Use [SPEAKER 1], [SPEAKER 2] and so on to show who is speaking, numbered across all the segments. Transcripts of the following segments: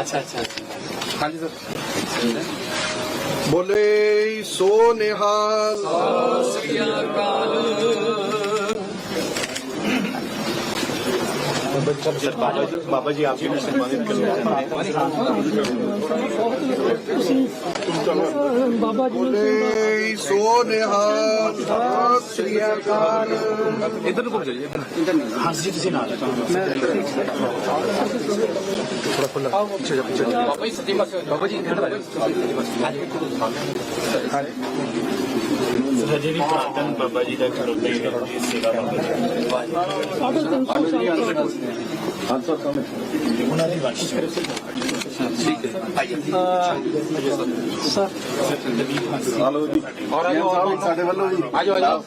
[SPEAKER 1] ਅੱਛਾ ਅੱਛਾ ਹਾਂਜੀ ਸਰ
[SPEAKER 2] ਬੋਲੇ ਸੋ ਨਿਹਾਲ
[SPEAKER 3] बाबा जी आपके भी सम्मानित कर
[SPEAKER 2] ਬੋਲੇ ਸੋ ਨਿਹਾਲ ਸਤਿ ਸ੍ਰੀ ਅਕਾਲ
[SPEAKER 3] ਜਿਹੜੀ ਪ੍ਰਾਰਥਨਾ ਬਾਬਾ ਜੀ ਦਾ ਖੜੋਤੇ ਹੀ ਰਹਿੰਦੀ ਸੇਵਾ ਉਹਨਾਂ ਦੀ ਬਖਸ਼
[SPEAKER 2] ਔਰ ਆਜੋ ਆਜੋ ਸਾਡੇ ਵੱਲੋਂ ਜੀ ਆਜੋ ਆਜੋ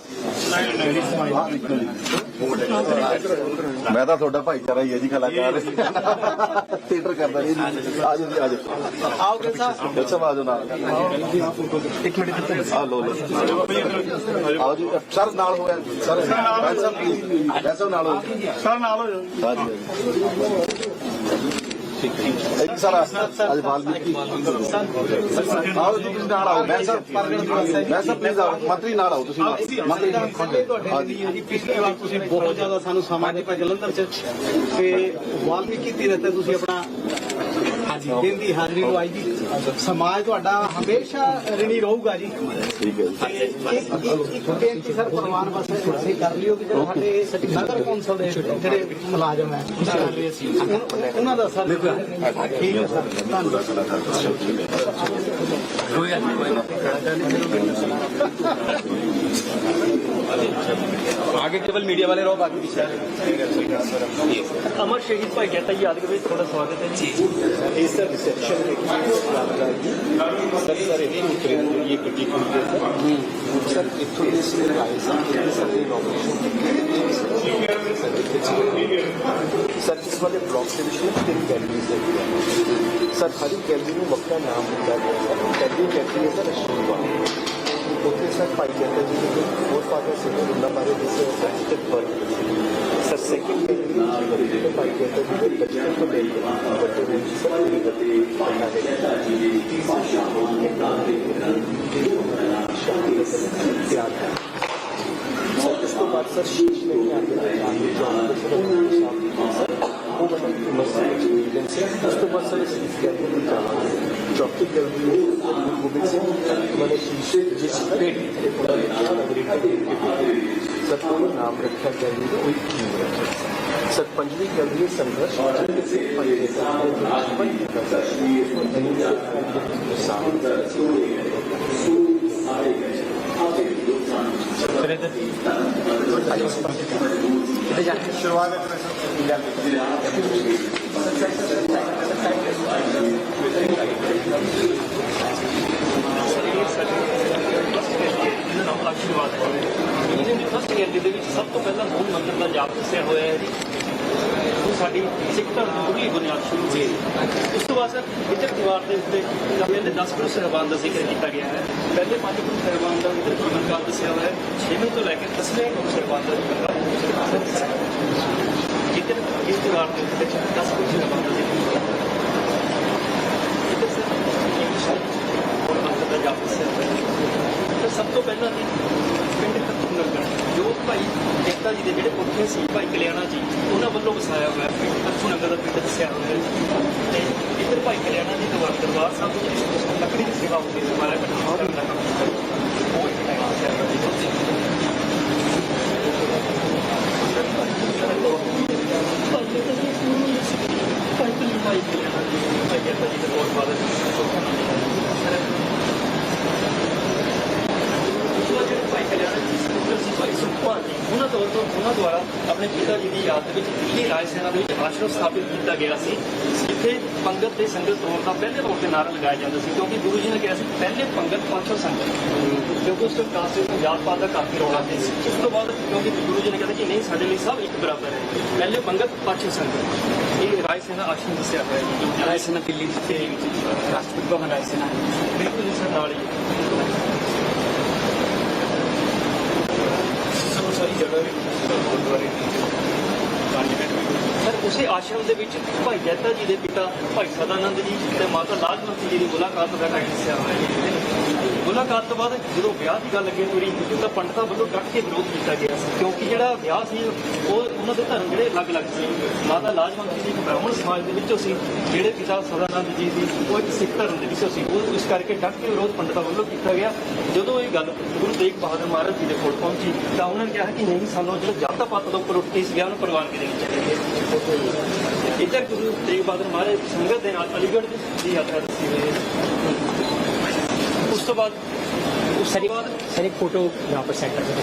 [SPEAKER 2] ਮੈਂ ਤਾਂ ਤੁਹਾਡਾ ਭਾਈਚਾਰਾ ਹੀ ਹੈ ਜੀ ਕਲਾਕਾਰ। ਥੀਏਟਰ ਕਰਦਾ ਜੀ। ਆਜੋ ਜੀ ਆਜੋ ਆਓਗੇ ਸਾਹਿਬ ਸਾਹਿਬ ਆਜੋ ਨਾਲ। ਇੱਕ ਮਿੰਟ ਆ ਲੋ ਲੋ ਆਓ ਜੀ। ਸਰ ਨਾਲ ਹੋਇਆ ਸਰ ਭਾਈ ਸਾਹਿਬ ਪਲੀਜ਼ ਸਾਹਿਬ ਨਾਲ ਹੋ ਸਰ ਨਾਲ ਹੋ ਜਾਓ। ਇੱਕ ਸਰ ਅੱਜ ਵਾਲਮੀਕੀ ਆਓ ਜੀ ਤੁਸੀਂ ਨਾਲ ਆਓ ਮੈਂ ਸਰ ਮੈਂ ਸਰ ਪਲੀਜ਼ ਆਓ ਮੰਤਰੀ ਨਾਲ ਆਓ ਤੁਸੀਂ ਮੰਤਰੀ ਹਾਂਜੀ
[SPEAKER 4] ਪਿਛਲੀ ਵਾਰ ਤੁਸੀਂ ਬਹੁਤ ਜ਼ਿਆਦਾ ਸਾਨੂੰ ਸਮਾਂ ਦਿੱਤਾ ਜਲੰਧਰ ਚ ਤੇ ਵਾਲਮੀਕੀ ਤੀਰਥ ਤੇ ਤੁਸੀਂ ਆਪਣਾ ਹਾਂਜੀ ਦਿਨ ਦੀ ਹਾਜ਼ਰੀ ਲਵਾਈ ਜੀ ਸਮਾਜ ਤੁਹਾਡਾ ਹਮੇਸ਼ਾ ਰਿਣੀ ਰਹੂਗਾ ਜੀ
[SPEAKER 2] ਠੀਕ ਹੈ ਜੀ
[SPEAKER 4] ਤੇ ਇੱਕ- ਇੱਕ ਇੱਕ ਬੇਨਤੀ ਸਰ ਪ੍ਰਵਾਨ ਵਾਸਤੇ ਤੁਸੀਂ ਕਰ ਲਿਓ ਕਿ ਜਿਹੜੇ ਸਾਡੇ ਨਗਰ ਕੌਂਸਲ ਦੇ ਜਿਹੜੇ ਮੁਲਾਜ਼ਮ ਹੈ ਉਹਨਾਂ- ਉਹਨਾਂ ਦਾ ਸਰ ਠੀਕ ਹੈ ਸਰ ਧੰਨਵਾਦ
[SPEAKER 3] आगे केवल मीडिया वाले रहो बाकी पीछे
[SPEAKER 5] अमर शहीद भाई कहता है याद के थोड़ा स्वागत है जी
[SPEAKER 3] ਇਸ ਦਾ ਰਿਸੈਪਸ਼ਨ ਹੈ ਸਰ ਸਰ ਇਹ ਉਤਰੇ ਇਹ ਗੱਡੀ ਖੁੱਲੀ ਹੈ ਸਰ ਇੱਥੋਂ ਦੇ ਸਿਰ ਆਏ ਸਰ ਸਾਡੇ ਸਰ ਇਸ ਵਾਲੇ ਬਲਾਕ ਦੇ ਵਿੱਚ ਨਾ ਤਿੰਨ ਕੈਲਰੀਜ਼ ਹੈ ਸਰ ਹਰ ਇੱਕ ਕੈਲਰੀ ਨੂੰ ਵੱਖਰਾ ਨਾਮ ਦਿੱਤਾ ਗਿਆ ਸਰ ਪਹਿਲੀ ਕੈਲਰੀ ਹੈ ਸਰ ਅਸ਼ੀਰਵਾਦ ਉੱਥੇ ਸਰ ਪਾਈ ਜਾਂਦਾ ਜੀ ਕਿ ਹੋਰ ਫਾਦਰ ਸਿੰਘ ਉਹਨਾਂ ਬਾਰੇ ਦੱਸਿਆ ਸਰ ਜਿੱਥੇ ਬਰਥ ਸਰ ਸੈਕਿੰਡ ਕੈਲਰੀ ਜਿਹਦੇ ਪਾਈ ਜਾਂਦਾ ਜੀ ਬਚਪਨ ਤੋਂ ਲੈ ਕੇ ਵੱਡੇ ਹੋਣ ਦੀ ਸਰ ਪੂਰੀ ਗਤੀ ਕਰਨਾ ਹੈ ਤਿਆਰ ਹੈ ਸਰ ਸ਼ੀਸ਼ ਲੈ ਕੇ ਆਉਂਦੇ ਨੇ ਆਂਦੇ ਜਾਣ ਦੇ ਸਰ ਸਾਹਿਬ ਦੀ ਉਸ ਤੋਂ ਬਾਅਦ ਸਰ ਸ਼ੀਸ਼ ਕੇ ਅੰਦਰ ਜਾਵਾਂਗੇ ਚੌਥੀ ਗਲਤੀ ਹੈ ਗੋਬਿੰਦ ਸਿੰਘ ਮਨੇ ਸ਼ੀਸ਼ ਜਿਸ ਪੇਟ ਤੇ ਪੜਾ ਸਰ ਉਹਨੂੰ ਨਾਮ ਰੱਖਿਆ ਗਿਆ ਜੀ ਕੋਈ ਕੀਮ ਰੱਖਿਆ ਸਰ ਪੰਜਵੀਂ ਗਲਤੀ ਹੈ ਸੰਘਰਸ਼ ਜਿਹਦੇ ਸੇ ਪੰਜੇ
[SPEAKER 5] ਇਹਦਾ ਨਾਮ ਆਸ਼ੀਰਵਾਦ ਹੈ ਇਹਦੇ ਵਿੱਚ ਫਸਟ ਈਅਰ ਦੇ ਵਿੱਚ ਸਭ ਤੋਂ ਪਹਿਲਾਂ ਮੂਲ ਮੰਤਰ ਦਾ ਜਾਪ ਦੱਸਿਆ ਹੋਇਆ ਹੈ ਜੀ ਉਹ ਸਾਡੀ ਸਿੱਖ ਧਰਮ ਦੀ ਮੁੱਢਲੀ ਬੁਨਿਆਦ ਸ਼ੁਰੂ ਹੋਈ ਹੈ ਉਸ ਤੋਂ ਬਾਅਦ ਸਰ ਇੱਧਰ ਦੀਵਾਰ ਦੇ ਉੱਤੇ ਕਮਰੇ ਦੇ 10 ਗੁਰੂ ਸਾਹਿਬਾਨ ਦਾ ਜ਼ਿਕਰ ਕੀਤਾ ਗਿਆ ਹੈ ਪਹਿਲੇ ਪੰਜ ਗੁਰੂ ਸਾਹਿਬਾਨ ਦਾ ਇੱਧਰ ਜੀਵਨ ਕਾਲ ਦੱਸਿਆ ਹੋਇਆ ਹੈ ਛੇਵੇਂ ਤੋਂ ਲੈ ਕੇ ਦਸਵੇਂ ਗੁਰੂ ਸਾਹਿਬਾਨ ਦਾ ਜੀਵਨ ਕਾਲ ਦੱਸਿਆ ਹੋਇਆ ਹੈ ਇੱਧਰ ਇਸ ਦੀਵਾਰ ਦੇ ਉੱਤੇ 10 ਗੁਰੂ ਸਾਹਿਬਾਨ ਦਾ ਜ਼ਿਕਰ ਕੀਤਾ ਹੋਇਆ ਹੈ ਇੱਧਰ ਸਰ ਮੂਲ ਮੰਤਰ ਦਾ ਜਾਪ ਦੱਸਿਆ ਹੋਇਆ ਹੈ ਤਾਂ ਸਭ ਤੋਂ ਪਹਿਲਾਂ ਜੀ, ਪਿੰਡ ਕੱਥੂ ਨਗਰ ਜੋ ਭਾਈ ਜਗਤਾ ਜੀ ਦੇ ਜਿਹੜੇ ਪੁੱਠੇ ਸੀ, ਭਾਈ ਕਲਿਆਣਾ ਜੀ, ਉਹਨਾਂ ਵੱਲੋਂ ਵਸਾਇਆ ਹੋਇਆ ਪਿੰਡ ਕੱਥੂ ਨਗਰ ਦਾ ਪਿੰਡ ਦੱਸਿਆ ਹੋਇਆ ਤੇ ਇੱਧਰ ਭਾਈ ਕਲਿਆਣਾ ਜੀ ਤੋਂ ਵਰਤ ਦਰਬਾਰ ਸਾਹਿਬ ਦੇ ਲੱਕੜੀ ਦੀ ਸੇਵਾ ਹੁੰਦੀ ਸੀ ਮਾਰਾ ਇਕੱਠਾ ਕਰਨ ਦਾ ਕੰਮ ਉਹ ਇੱਕ ਟਾਈਮ ਸੀ ਆਪਣਾ ਜੀ ਉਹਨਾਂ ਤੋਂ ਉਹਨਾਂ ਦੁਆਰਾ ਆਪਣੇ ਪਿਤਾ ਦੇ ਵਿੱਚ ਦਿੱਲੀ ਰਾਜ ਸੈਨਾ ਦੇ ਵਿੱਚ ਆਸ਼ਰਮ ਸਥਾਪਿਤ ਕੀਤਾ ਗਿਆ ਸੀ ਜਿੱਥੇ ਪੰਗਤ ਤੇ ਸੰਗਤ ਤੌਰ ਦਾ ਪਹਿਲੇ ਤੌਰ ਤੇ ਨਾਰਾ ਲਗਾਇਆ ਜਾਂਦਾ ਸੀ ਕਿਉਂਕਿ ਗੁਰੂ ਜੀ ਨੇ ਕਿਹਾ ਸੀ ਪਹਿਲੇ ਪੰਗਤ ਪਾਛੋ ਸੰਗਤ ਕਿਉਂਕਿ ਉਸ ਤੋਂ ਕਾਸੇ ਤੋਂ ਪਾਤ ਦਾ ਕਾਫੀ ਰੌਲਾ ਸੀ ਉਸ ਤੋਂ ਬਾਅਦ ਕਿਉਂਕਿ ਗੁਰੂ ਜੀ ਨੇ ਕਿਹਾ ਕਿ ਨਹੀਂ ਸਾਡੇ ਲਈ ਸਭ ਇੱਕ ਬਰਾਬਰ ਹੈ ਪਹਿਲੇ ਪੰਗਤ ਪਾਛੋ ਸੰਗਤ ਇਹ ਰਾਜ ਸੈਨਾ ਆਸ਼ਰਮ ਦੱਸਿਆ ਹੋਇਆ ਹੈ ਜੋ ਰਾਜ ਸੈਨਾ ਦਿੱਲੀ ਦੇ ਵਿੱਚ ਰਾਸ਼ਟਰਪਤੀ ਭਵਨ ਰਾਜ ਸੈਨਾ ਬਿਲਕੁਲ ਇਸ ਨਾਲ ਹੀ
[SPEAKER 3] ਸਾਰੀ ਜਗ੍ਹਾ ਵੀ ਗੁਰਦੁਆਰੇ ਦੀ
[SPEAKER 5] ਉਸੇ ਆਸ਼ਰਮ ਦੇ ਵਿੱਚ ਭਾਈ ਜੈਤਾ ਜੀ ਦੇ ਪਿਤਾ ਭਾਈ ਸਦਾਨੰਦ ਜੀ ਤੇ ਮਾਤਾ ਲਾਜਵੰਤੀ ਜੀ ਦੀ ਮੁਲਾਕਾਤ ਦਾ ਟਾਈਮ ਦੱਸਿਆ ਹੋਇਆ ਮੁਲਾਕਾਤ ਤੋਂ ਬਾਅਦ ਜਦੋਂ ਵਿਆਹ ਦੀ ਗੱਲ ਅੱਗੇ ਤੁਰੀ, ਤਾਂ ਪੰਡਤਾਂ ਵੱਲੋਂ ਡਟ ਕੇ ਵਿਰੋਧ ਕੀਤਾ ਗਿਆ ਸੀ। ਕਿਉਂਕਿ ਜਿਹੜਾ ਵਿਆਹ ਸੀ, ਉਹ ਉਹਨਾਂ ਦੇ ਧਰਮ ਜਿਹੜੇ ਅਲੱਗ-ਅਲੱਗ ਸੀ। ਮਾਤਾ ਲਾਜਵੰਤ ਜੀ ਇੱਕ ਬ੍ਰਾਹਮਣ ਸਮਾਜ ਦੇ ਵਿੱਚੋਂ ਸੀ, ਜਿਹੜੇ ਪਿਤਾ ਸਦਾਨੰਦ ਜੀ ਸੀ ਉਹ ਇੱਕ ਸਿੱਖ ਧਰਮ ਦੇ ਵਿੱਚੋਂ ਸੀ। ਉਹ ਇਸ ਕਰਕੇ ਡਟ ਕੇ ਵਿਰੋਧ ਪੰਡਤਾਂ ਵੱਲੋਂ ਕੀਤਾ ਗਿਆ। ਜਦੋਂ ਇਹ ਗੱਲ ਗੁਰੂ ਤੇਗ ਬਹਾਦਰ ਮਹਾਰਾਜ ਜੀ ਦੇ ਕੋਲ ਪਹੁੰਚੀ, ਤਾਂ ਉਹਨਾਂ ਨੇ ਕਿਹਾ ਕਿ ਨਹੀਂ, ਸਾਨੂੰ ਜਿਹੜਾ ਜਾਤਾਂ ਪਾਤ ਤੋਂ ਉੱਪਰ ਉੱਠੀ ਕੇ ਇਸ ਵਿਆਹ ਪ੍ਰਵਾਨਗੀ ਦੇਣੀ ਚਾਹੀਦੀ। ਹੈ ਇੱਧਰ ਗੁਰੂ ਤੇਗ ਬਹਾਦਰ ਮਹਾਰਾਜ ਸੰਗਤ ਦੇ ਨਾਲ ਅਲੀਗੜ੍ਹ ਦੀ ਯਾਤਰਾ ਦਿੱਤੀ ਹੋਈ ਉਸ ਤੋਂ ਬਾਅਦ ਉਸ ਤੋਂ ਬਾਅਦ
[SPEAKER 6] ਸਾਰੇ ਫੋਟੋ ਯਹਾਂ ਪਰ ਸੈਂਟਰ ਤੇ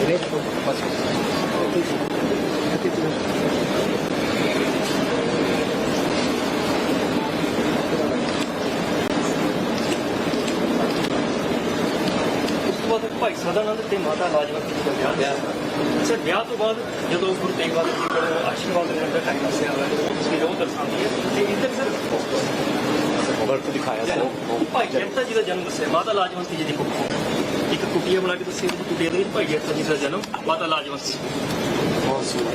[SPEAKER 5] ਜਿਹੜੇ ਤੋਂ ਬਸ ਭਾਈ ਸਦਾਨੰਦ ਤੇ ਮਾਤਾ ਲਾਜਵੰਤ ਜੀ ਦਾ ਵਿਆਹ ਹੋਇਆ। ਸਰ ਵਿਆਹ ਤੋਂ ਬਾਅਦ ਜਦੋਂ ਗੁਰੂ ਤੇਗ ਬਹਾਦਰ ਜੀ ਕੋਲ ਆਸ਼ੀਰਵਾਦ ਲੈਣ ਦਾ ਟਾਈਮ ਦੱਸਿਆ ਹੋਇਆ ਹੈ, ਉਹ ਤਸਵੀਰ ਉਹ ਦਰਸਾਉਂਦੀ ਹੈ ਤੇ ਇੱਧਰ ਸਰ
[SPEAKER 3] ਵਰਤ ਦਿਖਾਇਆ
[SPEAKER 5] ਜਨਮ ਭਾਈ ਜੈਤਾ ਜੀ ਦਾ ਜਨਮ ਦੱਸਿਆ ਮਾਤਾ ਲਾਜਵੰਤੀ ਜੀ ਦੀ ਕੁੱਖੋਂ ਇੱਕ ਕੁਟੀਆ ਬਣਾ ਕੇ ਦੱਸੀ ਉਹਦੀ ਕੁਟੀਆ ਦੇ ਵਿੱਚ ਭਾਈ ਜੈਤਾ ਜੀ ਦਾ ਜਨਮ ਮਾਤਾ ਲਾਜਵੰਤੀ
[SPEAKER 3] ਬਹੁਤ ਸੋਹਣਾ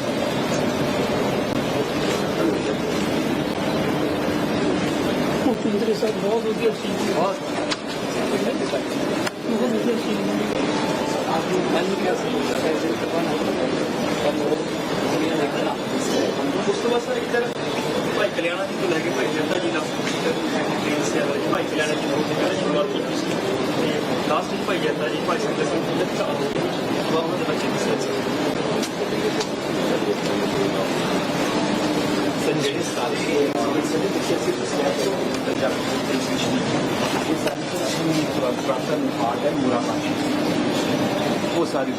[SPEAKER 5] ਬਹੁਤ ਵਧੀਆ ਸੀ ਬਹੁਤ ਬਹੁਤ ਵਧੀਆ ਸੀ ਮੈਨੂੰ ਕਿਹਾ ਸੀ ਉਸ ਤੋਂ ਬਾਅਦ ਸਰ ਇੱਧਰ ਭਾਈ ਕਲਿਆਣਾ ਜੀ ਤੋਂ ਲੈ ਕੇ ਭਾਈ ਜੱਟਾ ਜੀ ਦਾ ਦੱਸਿਆ ਹੋਇਆ ਜੀ ਭਾਈ ਕਲਿਆਣਾ ਜੀ ਨੂੰ ਜਿਹੜੀ ਸ਼ੁਰੂਆਤ ਕੀਤੀ ਸੀ ਤੇ ਲਾਸਟ ਵਿੱਚ ਭਾਈ ਜੱਟਾ ਜੀ ਭਾਈ ਸੰਗਤ ਸਿੰਘ ਜੀ ਦਾ ਚਾਹ ਬਹੁਤ ਦੇ ਬੱਚੇ ਦੱਸਿਆ ਸੀ
[SPEAKER 3] ਜਿਹੜੇ ਸਾਰੇ ਜਿਹੜੇ ਪਿੱਛੇ ਸੀ ਪੰਜਾਬ ਦੇ ਵਿੱਚ ਇਹ ਸਾਰੇ ਪ੍ਰਾਪਤਨ ਹਾਰਡ ਹੈ ਮੂਰਾ ਉਹ ਸਾਰੀ